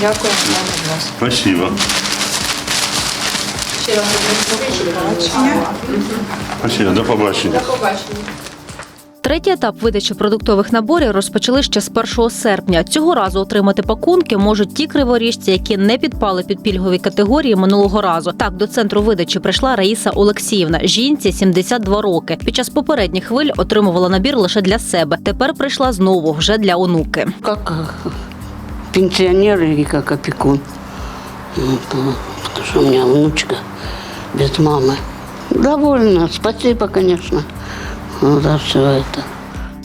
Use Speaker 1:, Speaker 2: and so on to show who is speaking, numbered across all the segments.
Speaker 1: Дякую вам, будь ласка.
Speaker 2: Спасибо.
Speaker 1: Ще раз побачення.
Speaker 2: Спасибо. До побачення.
Speaker 1: Побачення.
Speaker 3: Третій етап видачі продуктових наборів розпочали ще з 1 серпня. Цього разу отримати пакунки можуть ті криворіжці, які не підпали під пільгові категорії минулого разу. Так до центру видачі прийшла Раїса Олексіївна. Жінці 72 роки. Під час попередніх хвиль отримувала набір лише для себе. Тепер прийшла знову вже для онуки.
Speaker 4: как э, пенсионер и как опекун. Вот, э, потому что у меня внучка без мамы. Довольна. Спасибо, конечно, э, за все это.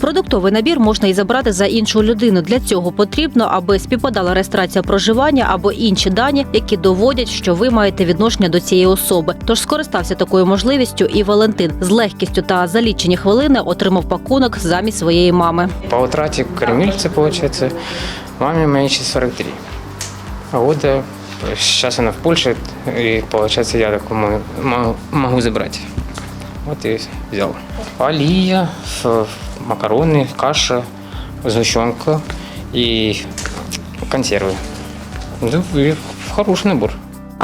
Speaker 3: Продуктовий набір можна і забрати за іншу людину. Для цього потрібно, аби співпадала реєстрація проживання або інші дані, які доводять, що ви маєте відношення до цієї особи. Тож скористався такою можливістю і Валентин з легкістю та за лічені хвилини отримав пакунок замість своєї мами.
Speaker 5: По утрате кормильца, получается, маме моей сейчас 43. А вот э, сейчас она в Польше, и получается я такой мо- мо- могу забрать. Вот и взял. Алия, ф- макароны, каша, сгущенка и консервы. Ну, и хороший набор.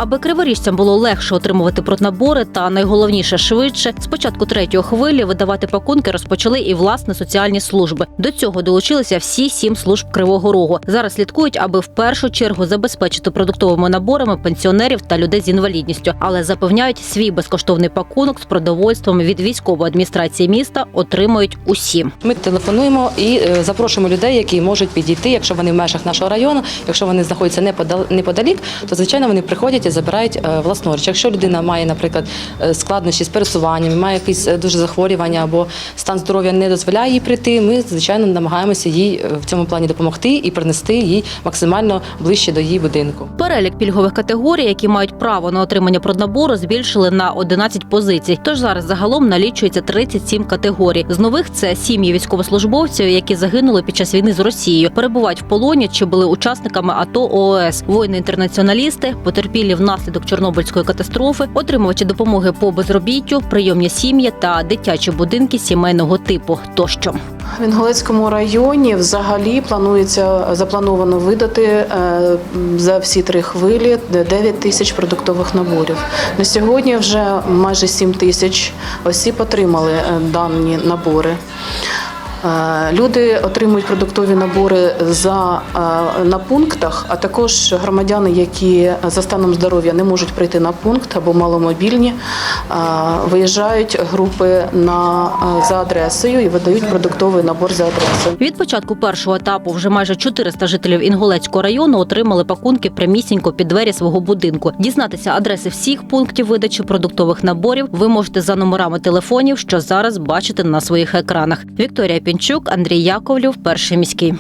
Speaker 3: Аби криворіжцям було легше отримувати проднабори та найголовніше швидше, з початку третьої хвилі видавати пакунки розпочали і власне соціальні служби. До цього долучилися всі сім служб Кривого Рогу. Зараз слідкують, аби в першу чергу забезпечити продуктовими наборами пенсіонерів та людей з інвалідністю, але запевняють, свій безкоштовний пакунок з продовольством від військової адміністрації міста отримують усі.
Speaker 6: Ми телефонуємо і е, запрошуємо людей, які можуть підійти, якщо вони в межах нашого району, якщо вони знаходяться неподал- неподалік, то звичайно вони приходять і забирають е, власноруч. Якщо людина має, наприклад, е, складнощі з пересуванням, має якісь е, дуже захворювання або стан здоров'я не дозволяє їй прийти, ми звичайно намагаємося їй в цьому плані допомогти і принести їй максимально ближче до її будинку.
Speaker 3: Перелік пільгових категорій, які мають право на отримання проднабору, збільшили на 11 позицій. Тож зараз загалом налічується 37 категорій. З нових це сім'ї військовослужбовців, які загинули під час війни з Росією, перебувають в полоні чи були учасниками АТО ООС, воїни-інтернаціоналісти, потерпілі внаслідок Чорнобильської катастрофи, отримувачі допомоги по безробіттю, прийомні сім'ї та дитячі будинки сімейного типу тощо.
Speaker 1: В Інгулецькому районі взагалі планується заплановано видати е, за всі три хвилі 9 тисяч продуктових наборів. На сьогодні вже майже 7 тисяч осіб отримали е, дані набори. Е, Люди отримують продуктові набори за е, на пунктах, а також громадяни, які за станом здоров'я не можуть прийти на пункт або маломобільні, е, виїжджають групи на за адресою і видають продуктовий набор за адресою.
Speaker 3: Від початку першого етапу вже майже 400 жителів Інгулецького району отримали пакунки прямісінько під двері свого будинку. Дізнатися адреси всіх пунктів видачі продуктових наборів ви можете за номерами телефонів, що зараз бачите на своїх екранах. Вікторія Пінчук, Андрій Яковлів, перший міський.